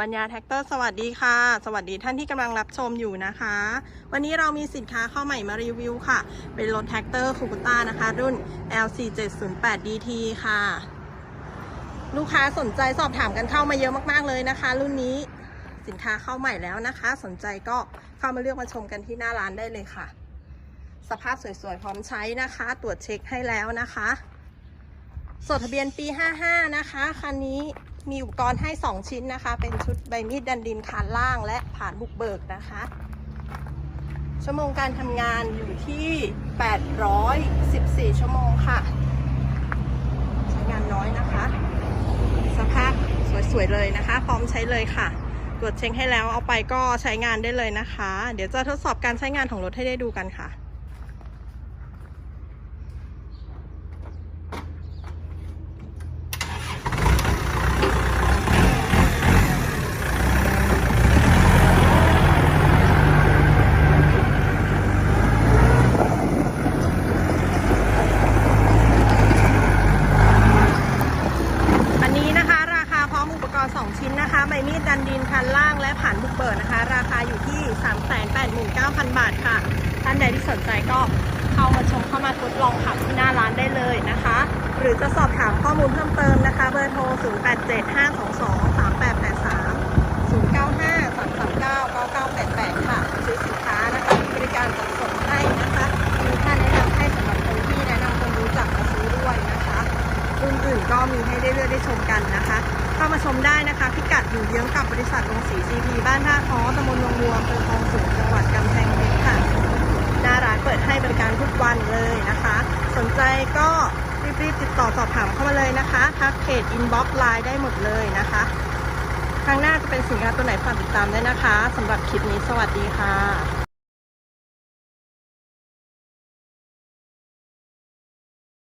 ปัญญาแท็กเตอร์ สวัสดีค่ะ สวัสดีท่านที่กำลังรับชมอยู่นะคะ วันนี้เรามีสินค้าเข้าใหม่มารีวิวค่ะ เป็นรถแท็กเตอร์คูปต้านะคะ รุ่น L4708DT ค่ะ ลูกค้าสนใจสอบถามกันเข้ามาเยอะมากๆเลยนะคะ รุ่นนี้สินค้าเข้าใหม่แล้วนะคะ สนใจก็เข้ามาเลือกมาชมกันที่หน้าร้านได้เลยค่ะ สภาพสวยๆพร้อมใช้นะคะ ตรวจเช็คให้แล้วนะคะ สดทะเบียนปี 55 นะคะคันนี้ มีอุปกรณ์ให้ 2 ชิ้นนะคะ เป็นชุดใบมีดดันดินคานล่างและผ่านบุกเบิกนะคะ ชั่วโมงการทำงานอยู่ที่ 814 ชั่วโมงค่ะ ใช้งานน้อยนะคะ สภาพสวยๆเลยนะคะ พร้อมใช้เลยค่ะ ตรวจเช็คให้แล้วเอาไปก็ใช้งานได้เลยนะคะ เดี๋ยวจะทดสอบการใช้งานของรถให้ได้ดูกันค่ะ อันนี้นะคะราคาพร้อมอุปกรณ์ 2 ชิ้นนะคะ ใบมีดดันดินคันล่างและผ่านบุกเบิร์นะคะ ราคาอยู่ที่ 389,000 บาทค่ะ ท่านใดที่สนใจก็เข้ามาชมเข้ามาทดลองขับที่หน้าร้านได้เลยนะคะ หรือจะสอบถามข้อมูลเพิ่มเติมนะคะ เบอร์โทร 0875223883 095 339 9988 ค่ะซื้อสินค้านะคะบริการจัดส่งให้นะคะ มีให้ได้เลือกได้ชมกันนะคะ เข้ามาชมได้นะคะ พิกัดอยู่เยื้องกับบริษัทโรงสีซีพีบ้านท่าค้อตำบลวงรวมอำเภอคลองสูงจังหวัดกำแพงเพชรค่ะหน้าร้านเปิดให้บริการทุกวันเลยนะคะ สนใจก็รีบๆติดต่อสอบถามเข้ามาเลยนะคะทักเพจอินบ็อกซ์ไลน์ได้หมดเลยนะคะครั้งหน้าจะเป็นสินค้าตัวไหนฝากติดตามด้วยนะคะสำหรับคลิปนี้สวัสดีค่ะ